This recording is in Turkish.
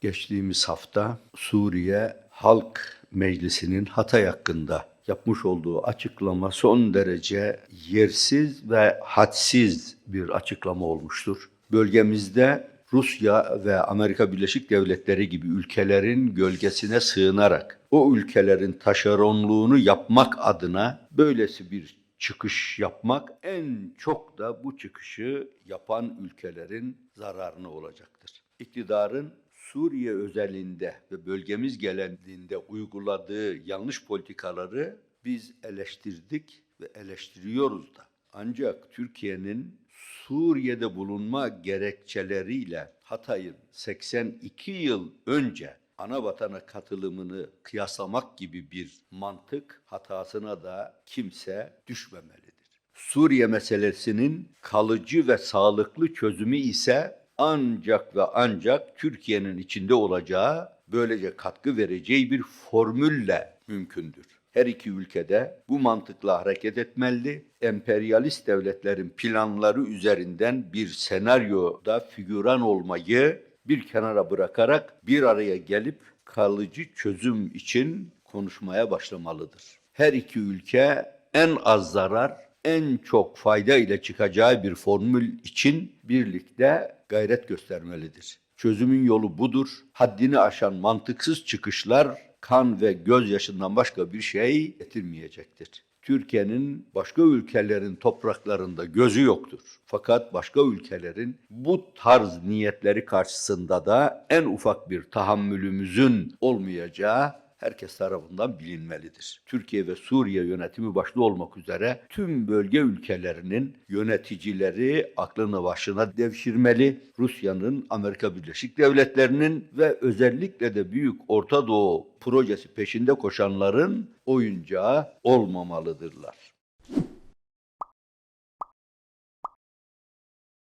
Geçtiğimiz hafta Suriye Halk Meclisi'nin Hatay hakkında yapmış olduğu açıklama son derece yersiz ve hadsiz bir açıklama olmuştur. Bölgemizde Rusya ve Amerika Birleşik Devletleri gibi ülkelerin gölgesine sığınarak o ülkelerin taşeronluğunu yapmak adına böylesi bir çıkış yapmak en çok da bu çıkışı yapan ülkelerin zararına olacaktır. İktidarın Suriye özelinde ve bölgemiz genelinde uyguladığı yanlış politikaları biz eleştirdik ve eleştiriyoruz da. Ancak Türkiye'nin Suriye'de bulunma gerekçeleriyle Hatay'ın 82 yıl önce ana vatana katılımını kıyaslamak gibi bir mantık hatasına da kimse düşmemelidir. Suriye meselesinin kalıcı ve sağlıklı çözümü ise ancak ve ancak Türkiye'nin içinde olacağı, böylece katkı vereceği bir formülle mümkündür. Her iki ülkede bu mantıkla hareket etmeli. Emperyalist devletlerin planları üzerinden bir senaryoda figüran olmayı bir kenara bırakarak bir araya gelip kalıcı çözüm için konuşmaya başlamalıdır. Her iki ülke en az zarar, en çok fayda ile çıkacağı bir formül için birlikte gayret göstermelidir. Çözümün yolu budur. Haddini aşan mantıksız çıkışlar kan ve gözyaşından başka bir şey getirmeyecektir. Türkiye'nin başka ülkelerin topraklarında gözü yoktur. Fakat başka ülkelerin bu tarz niyetleri karşısında da en ufak bir tahammülümüzün olmayacağı herkes tarafından bilinmelidir. Türkiye ve Suriye yönetimi başta olmak üzere tüm bölge ülkelerinin yöneticileri aklını başına devşirmeli. Rusya'nın, Amerika Birleşik Devletleri'nin ve özellikle de Büyük Orta Doğu projesi peşinde koşanların oyuncağı olmamalıdırlar.